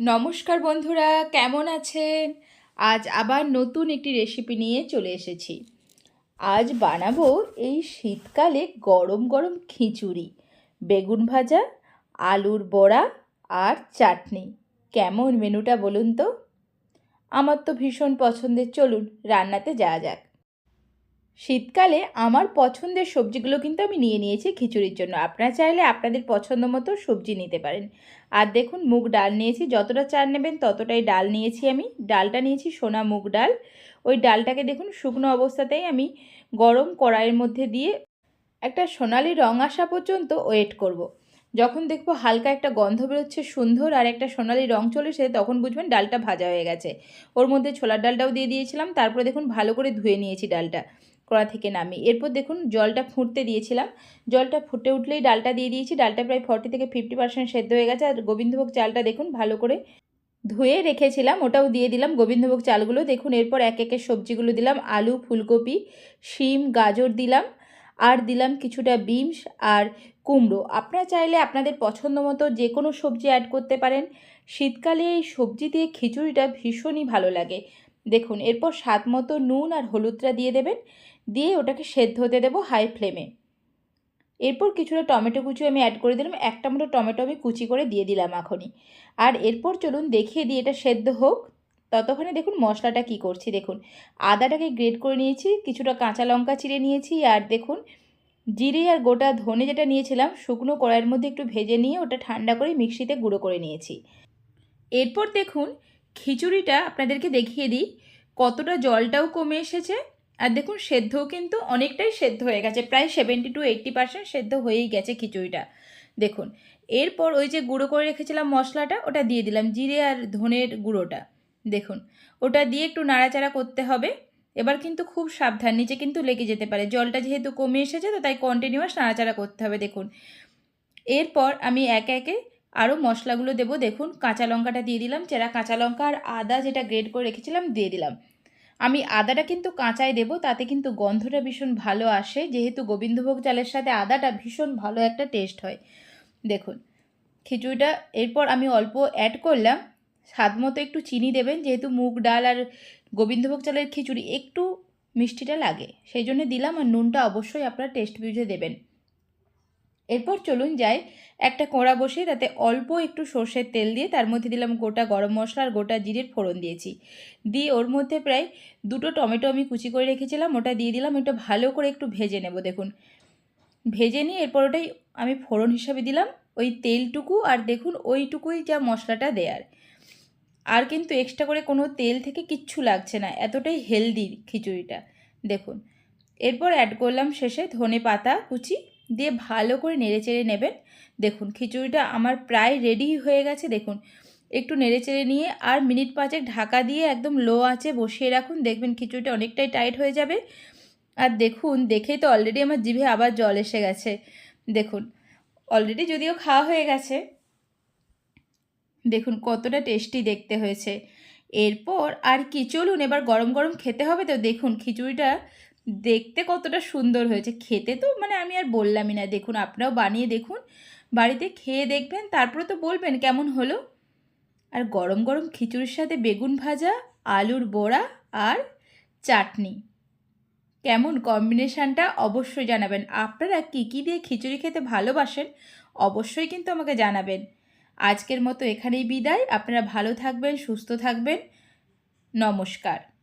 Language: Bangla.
নমস্কার বন্ধুরা, কেমন আছেন? আজ আবার নতুন একটি রেসিপি নিয়ে চলে এসেছি। আজ বানাবো এই শীতকালে গরম গরম খিচুড়ি, বেগুন ভাজা, আলুর বড়া আর চাটনি। কেমন মেনুটা বলুন তো? আমার তো ভীষণ পছন্দের, চলুন রান্নাতে যাওয়া যাক। শীতকালে আমার পছন্দের সবজিগুলো কিন্তু আমি নিয়ে নিয়েছি খিচুড়ির জন্য। আপনারা চাইলে আপনাদের পছন্দ মতো সবজি নিতে পারেন। আর দেখুন, মুগ ডাল নিয়েছি, যতটা চাল নেবেন ততটাই ডাল নিয়েছি আমি। ডালটা নিয়েছি সোনা মুগ ডাল। ওই ডালটাকে দেখুন, শুকনো অবস্থাতেই আমি গরম কড়াইয়ের মধ্যে দিয়ে একটা সোনালি রং আসা পর্যন্ত ওয়েট করব। যখন দেখব হালকা একটা গন্ধ বেরোচ্ছে সুন্দর আর একটা সোনালি রং চলে এসে, তখন বুঝবেন ডালটা ভাজা হয়ে গেছে। ওর মধ্যে ছোলার ডালটাও দিয়ে দিয়েছিলাম, তারপরে দেখুন ভালো করে ধুয়ে নিয়েছি ডালটা। কড়া থেকে নামি এরপর দেখুন, জলটা ফুটতে দিয়েছিলাম। জলটা ফুটে উঠলেই ডালটা দিয়ে দিয়েছি। ডালটা প্রায় ফর্টি থেকে ফিফটি পার্সেন্ট সেদ্ধ হয়ে গেছে। আর গোবিন্দভোগ চালটা দেখুন, ভালো করে ধুয়ে রেখেছিলাম। ওটাও দিয়ে দিলাম। গোবিন্দভোগ চালগুলো দেখুন, এরপর এক একের সবজিগুলো দিলাম। আলু, ফুলকপি, শিম, গাজর দিলাম। আর দিলাম কিছুটা বিমস আর কুমড়ো। আপনারা চাইলে আপনাদের পছন্দ মতো যে কোনো সবজি অ্যাড করতে পারেন। শীতকালে এই সবজি দিয়ে খিচুড়িটা ভীষণই ভালো লাগে। দেখুন, এরপর স্বাদ মতো নুন আর হলুদটা দিয়ে দেবেন। দিয়ে ওটাকে সেদ্ধ হতে দেবো হাই ফ্লেমে এরপর কিছুটা টমেটো কুচি আমি অ্যাড করে দিলাম, একটা মতো টমেটো আমি কুচি করে দিয়ে দিলাম এখনই। আর এরপর চলুন দেখিয়ে দিই এটা সেদ্ধ হোক। ততক্ষণে দেখুন মশলাটা কি করছি, দেখুন। আদাটাকে গ্রেড করে নিয়েছি, কিছুটা কাঁচা লঙ্কা চিড়ে নিয়েছি, আর দেখুন, জিরে আর গোটা ধনে যেটা নিয়েছিলাম, শুকনো কড়াইয়ের মধ্যে একটু ভেজে নিয়ে ওটা ঠান্ডা করে মিক্সিতে গুঁড়ো করে নিয়েছি। এরপর দেখুন, খিচুড়িটা আপনাদেরকে দেখিয়ে দিই, কতটা জলটাও কমে এসেছে আর দেখুন, সেদ্ধও কিন্তু অনেকটাই সেদ্ধ হয়ে গেছে, প্রায় সেভেন্টি টু এইট্টি পার্সেন্ট সেদ্ধ হয়েই গেছে খিচুড়িটা। দেখুন, এরপর ওই যে গুঁড়ো করে রেখেছিলাম মশলাটা, ওটা দিয়ে দিলাম, জিরে আর ধনের গুঁড়োটা। দেখুন, ওটা দিয়ে একটু নাড়াচাড়া করতে হবে। এবার কিন্তু খুব সাবধান, নিচে কিন্তু লেগে যেতে পারে। জলটা যেহেতু কমে এসেছে, তো তাই কন্টিনিউয়াস নাড়াচাড়া করতে হবে, দেখুন। এরপর আমি একে একে আরও মশলাগুলো দেবো। দেখুন, কাঁচা লঙ্কাটা দিয়ে দিলাম, চেরা কাঁচা লঙ্কা আর আদা যেটা গ্রেড করে রেখেছিলাম, দিয়ে দিলাম। আমি আদাটা কিন্তু কাঁচাই দেবো, তাতে কিন্তু গন্ধটা ভীষণ ভালো আসে। যেহেতু গোবিন্দভোগ চালের সাথে আদাটা ভীষণ ভালো একটা টেস্ট হয়। দেখুন, খিচুড়িটা এরপর আমি অল্প অ্যাড করলাম। স্বাদ মতো একটু চিনি দেবেন, যেহেতু মুগ ডাল আর গোবিন্দভোগ চালের খিচুড়ি একটু মিষ্টিটা লাগে। সেই জন্য দিলাম আর নুনটা অবশ্যই আপনারা টেস্ট বুঝে দেবেন। এরপর চলুন যাই একটা কোঁড়া বসিয়ে তাতে অল্প একটু সর্ষের তেল দিয়ে তার মধ্যে দিলাম গোটা গরম মশলা আর গোটা জিরের ফোড়ন দিয়েছি। দিয়ে ওর মধ্যে প্রায় দুটো টমেটো আমি কুচি করে রেখেছিলাম, ওটা দিয়ে দিলাম ওটা ভালো করে একটু ভেজে নেব, দেখুন। ভেজে নিয়ে এরপর ওটাই আমি ফোড়ন হিসাবে দিলাম, ওই তেলটুকু আর দেখুন ওইটুকুই যা মশলাটা দেয়ার। আর কিন্তু এক্সট্রা করে কোনো তেল থেকে কিচ্ছু লাগছে না, এতটাই হেলদি খিচুড়িটা, দেখুন। এরপর অ্যাড করলাম শেষে ধনে পাতা কুচি দিয়ে ভালো করে নেড়ে চেড়ে নেবেন। দেখুন, খিচুড়িটা আমার প্রায় রেডি হয়ে গেছে। দেখুন, একটু নেড়ে চেড়ে নিয়ে আর মিনিট পাঁচেক ঢাকা দিয়ে একদম লো আছে বসিয়ে রাখুন। দেখবেন খিচুড়িটা অনেকটাই টাইট হয়ে যাবে। আর দেখুন দেখেই তো অলরেডি আমার জিভে আবার জল এসে গেছে। দেখুন অলরেডি যদিও খাওয়া হয়ে গেছে। দেখুন, কতটা টেস্টি দেখতে হয়েছে। এরপর আর কি, চলুন এবার গরম গরম খেতে হবে তো দেখুন, খিচুড়িটা দেখতে কতটা সুন্দর হয়েছে। খেতে তো মানে আমি আর বললামই না। দেখুন, আপনারাও বানিয়ে দেখুন। বাড়িতে খেয়ে দেখবেন, তারপরে তো বলবেন কেমন হলো। আর গরম গরম খিচুড়ির সাথে বেগুন ভাজা, আলুর বড়া আর চাটনি। কেমন কম্বিনেশানটা অবশ্যই জানাবেন। আপনারা কী কী দিয়ে খিচুড়ি খেতে ভালোবাসেন, অবশ্যই কিন্তু আমাকে জানাবেন। আজকের মতো এখানেই বিদায়। আপনারা ভালো থাকবেন, সুস্থ থাকবেন। নমস্কার।